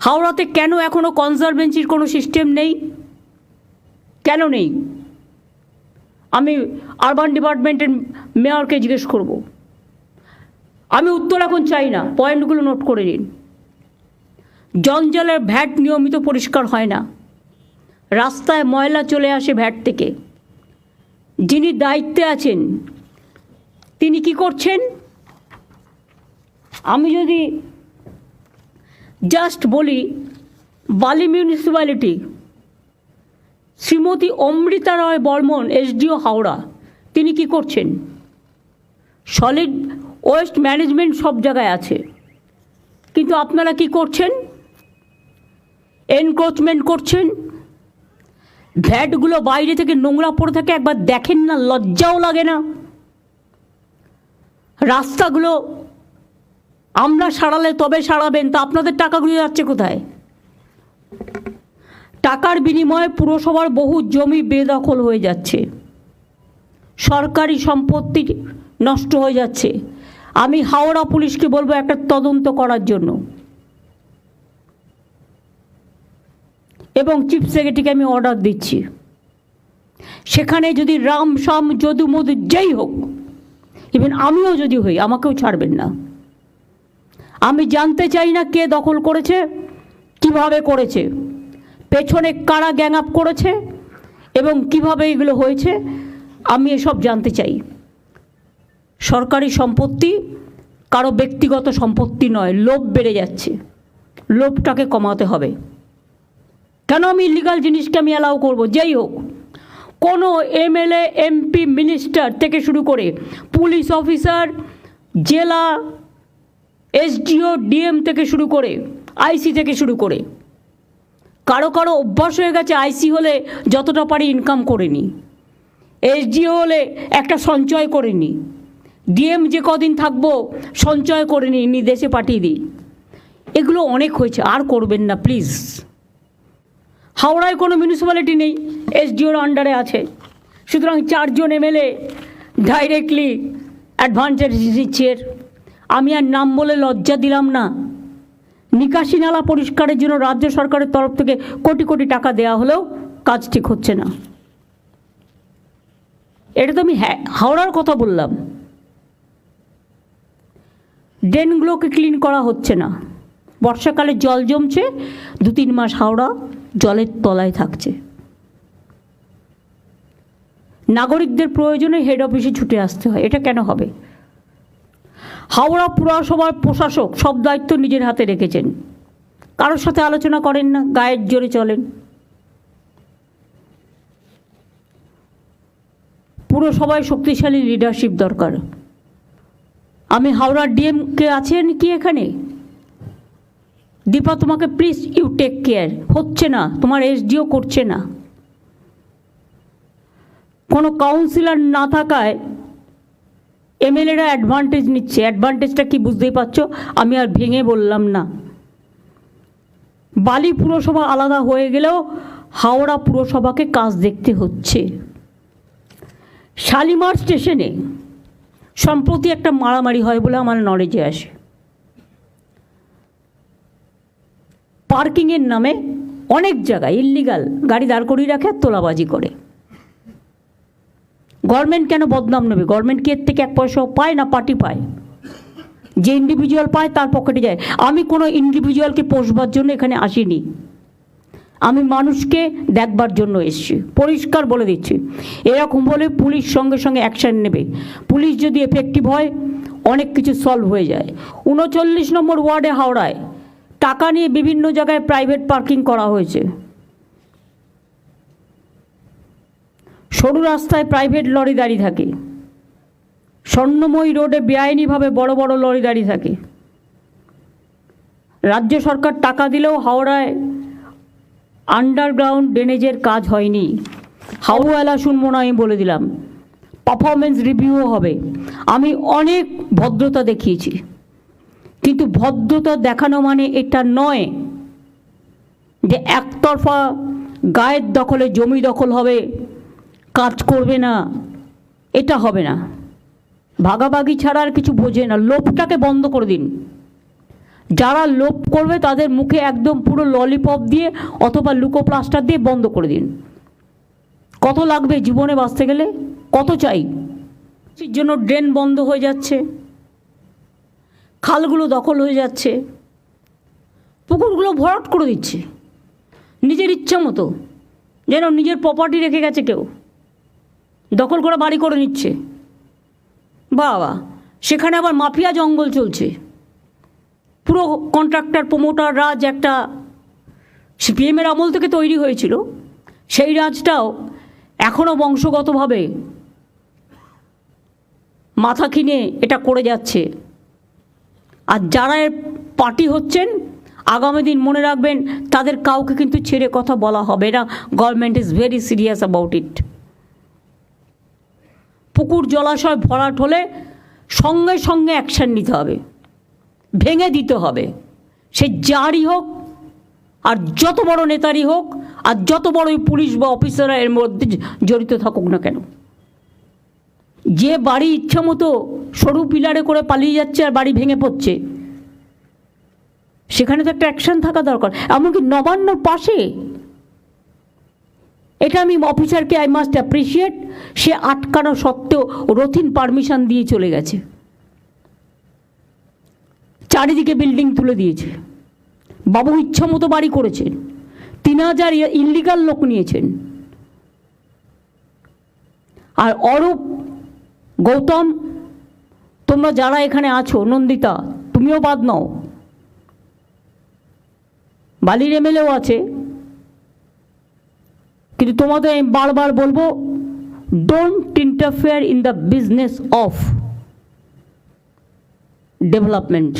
হাওড়াতে কেন এখনও কনজারভেন্সির কোনো সিস্টেম নেই? কেন নেই? আমি আরবান ডিপার্টমেন্টের মেয়রকে জিজ্ঞেস করব। আমি উত্তর এখন চাই না, পয়েন্টগুলো নোট করে নিন। জঞ্জালের ভ্যাট নিয়মিত পরিষ্কার হয় না। রাস্তায় ময়লা চলে আসে ভ্যাট থেকে। যিনি দায়িত্বে আছেন, তিনি কি করছেন? আমি যদি জাস্ট বলি, বালি মিউনিসিপ্যালিটি শ্রীমতী অমৃতা রয় বর্মন এসডিও হাওড়া, তিনি কি করছেন? সলিড ওয়েস্ট ম্যানেজমেন্ট সব জায়গায় আছে। কিন্তু আপনারা কি করছেন? এনক্রোচমেন্ট করছেন। ভ্যাটগুলো বাইরে থেকে নোংরা পড়ে থাকে, একবার দেখেন না, লজ্জাও লাগে না। রাস্তাগুলো আমরা সারালে তবে সারাবেন, তা আপনাদের টাকাগুলো যাচ্ছে কোথায়? টাকার বিনিময়ে পুরসভার বহু জমি বেদখল হয়ে যাচ্ছে। সরকারি সম্পত্তি নষ্ট হয়ে যাচ্ছে। আমি হাওড়া পুলিশকে বলব একটা তদন্ত করার জন্য। এবং চিফ সেক্রেটারিকে আমি অর্ডার দিচ্ছি। সেখানে যদি রাম শাম যদু মধু যেই হোক ইভেন আমিও যদি হই, আমাকেও ছাড়বেন না। আমি জানতে চাই না কে দখল করেছে, কীভাবে করেছে, পেছনে কারা গ্যাং আপ করেছে এবং কীভাবে এগুলো হয়েছে, আমি এসব জানতে চাই। সরকারি সম্পত্তি কারও ব্যক্তিগত সম্পত্তি নয়, লোভ বেড়ে যাচ্ছে। লোভটাকে কমাতে হবে। কেন আমি ইলিগাল জিনিসকে আমি অ্যালাউ করব? যেই হোক, কোনো এমএলএ, এমপি মিনিস্টার থেকে শুরু করে পুলিশ অফিসার জেলা এসডিও, ডিএম থেকে শুরু করে, আইসি থেকে শুরু করে। কারও কারও অভ্যাস হয়ে গেছে, আইসি হলে যতটা পারি ইনকাম করে নি। এসডিও হলে একটা সঞ্চয় করে নি। ডিএম যে কদিন থাকব, সঞ্চয় করে নিই নি, দেশে পাঠিয়ে দিই। এগুলো অনেক হয়েছে, আর করবেন না প্লিজ হাওড়ায় কোনো মিউনিসিপ্যালিটি নেই, এসডিওর আন্ডারে আছে। সুতরাং চারজন এমএলএ ডাইরেক্টলি অ্যাডভান্টেজ নিচ্ছে। আমি আর নাম বলে লজ্জা দিলাম না। নিকাশি নালা পরিষ্কারের জন্য রাজ্য সরকারের তরফ থেকে কোটি কোটি টাকা দেওয়া হলেও কাজ ঠিক হচ্ছে না। এটা তো আমি হাওড়ার কথা বললাম। ড্রেনগুলোকে ক্লিন করা হচ্ছে না। বর্ষাকালে জল জমছে, দু তিন মাস হাওড়া জলের তলায় থাকছে। নাগরিকদের প্রয়োজনে হেড অফিসে ছুটে আসতে হয়, এটা কেন হবে? হাওড়া পুরসভার প্রশাসক সব দায়িত্ব নিজের হাতে রেখেছেন। কারোর সাথে আলোচনা করেন না, গায়ের জোরে চলেন। পুরসভায় শক্তিশালী লিডারশিপ দরকার। আমি হাওড়ার ডিএম কে আছেন কি এখানে? দীপা, তোমাকে প্লিজ ইউ টেক কেয়ার হচ্ছে না, তোমার এসডিও করছে না। কোনো কাউন্সিলর না থাকায় এমএলএরা অ্যাডভান্টেজ নিচ্ছে। অ্যাডভান্টেজটা কি বুঝতেই পারছ? আমি আর ভেঙে বললাম না। বালি পুরসভা আলাদা হয়ে গেলেও হাওড়া পুরসভাকে কাজ দেখতে হচ্ছে। শালিমার স্টেশনে সম্প্রতি একটা মারামারি হয় বলে আমার নলেজে আসে। পার্কিংয়ের নামে অনেক জায়গায় ইল্লিগাল গাড়ি দাঁড় করিয়ে রাখে আর তোলাবাজি করে। গভর্নমেন্ট কেন বদনাম নেবে? গভর্নমেন্ট কি এর থেকে এক পয়সাও পায় না পার্টি পায়? যে ইন্ডিভিজুয়াল পায় তার পকেটে যায়। আমি কোনো ইন্ডিভিজুয়ালকে পোষবার জন্য এখানে আসিনি। আমি মানুষকে দেখবার জন্য এসেছি। পরিষ্কার বলে দিচ্ছি। এরকম বলে পুলিশ সঙ্গে সঙ্গে অ্যাকশান নেবে। পুলিশ যদি এফেক্টিভ হয়, অনেক কিছু সলভ হয়ে যায়। উনচল্লিশ নম্বর ওয়ার্ডে হাওড়ায় টাকা নিয়ে বিভিন্ন জায়গায় প্রাইভেট পার্কিং করা হয়েছে। সরু রাস্তায় প্রাইভেট লরি দাঁড়িয়ে থাকে। স্বর্ণময়ী রোডে বেআইনিভাবে বড় বড় লরি দাঁড়িয়ে থাকে। রাজ্য সরকার টাকা দিলেও হাওড়ায় আন্ডারগ্রাউন্ড ড্রেনেজের কাজ হয়নি। হাওড়ালা শুনব না আমি বলে দিলাম। পারফরমেন্স রিভিউও হবে। আমি অনেক ভদ্রতা দেখিয়েছি। কিন্তু ভদ্রতা দেখানো মানে এটা নয় যে একতরফা গায়ের দখলে জমি দখল হবে কাজ করবে না, এটা হবে না। ভাগাভাগি ছাড়া আর কিছু বোঝে না। লোভটাকে বন্ধ করে দিন। যারা লোভ করবে তাদের মুখে একদম পুরো ললিপপ দিয়ে অথবা লুকো প্লাস্টার দিয়ে বন্ধ করে দিন। কত লাগবে জীবনে বাঁচতে গেলে? কত চাই? জন্য ড্রেন বন্ধ হয়ে যাচ্ছে? খালগুলো দখল হয়ে যাচ্ছে। পুকুরগুলো ভরাট করে দিচ্ছে। নিজের ইচ্ছা মতো। যেন নিজের প্রপার্টি রেখে গেছে কেউ। দখল করে বাড়ি করে নিচ্ছে। বাবা, সেখানে আবার মাফিয়া জঙ্গল চলছে। পুরো কন্ট্রাক্টর প্রমোটার রাজ একটা সিপিএমের আমল থেকে তৈরি হয়েছিল। সেই রাজটাও এখনও বংশগতভাবে মাথা কিনে এটা করে যাচ্ছে। আর যারা এর পার্টি হচ্ছেন, আগামী দিন মনে রাখবেন, তাদের কাউকে কিন্তু ছেড়ে কথা বলা হবে না। Government is very serious about it পুকুর জলাশয় ভরাট হলে সঙ্গে সঙ্গে অ্যাকশন নিতে হবে। ভেঙে দিতে হবে। সে যারই হোক আর যত বড় নেতারই হোক আর যত বড়ই পুলিশ বা অফিসাররা এর মধ্যে জড়িত থাকুক না কেন। যে বাড়ি ইচ্ছা মতো সরু পিলারে করে পালিয়ে যাচ্ছে আর বাড়ি ভেঙে পড়ছে, সেখানে তো একটা অ্যাকশন থাকা দরকার। এমনকি নবান্নর পাশে এটা আমি অফিসারকে আই মাস্ট অ্যাপ্রিসিয়েট সে আটকানো সত্ত্বেও রথিন পারমিশন দিয়ে চলে গেছে। চারিদিকে বিল্ডিং তুলে দিয়েছে। বাবু ইচ্ছা মতো বাড়ি করেছেন। তিন হাজার ইলিগাল লোক নিয়েছেন। আর অরূপ, গৌতম, তোমরা যারা এখানে আছো, নন্দিতা, তুমিও বাদ নাও। বালির এমএলএও আছে। কিন্তু তোমাদের আমি বারবার বলব don't interfere in the business of development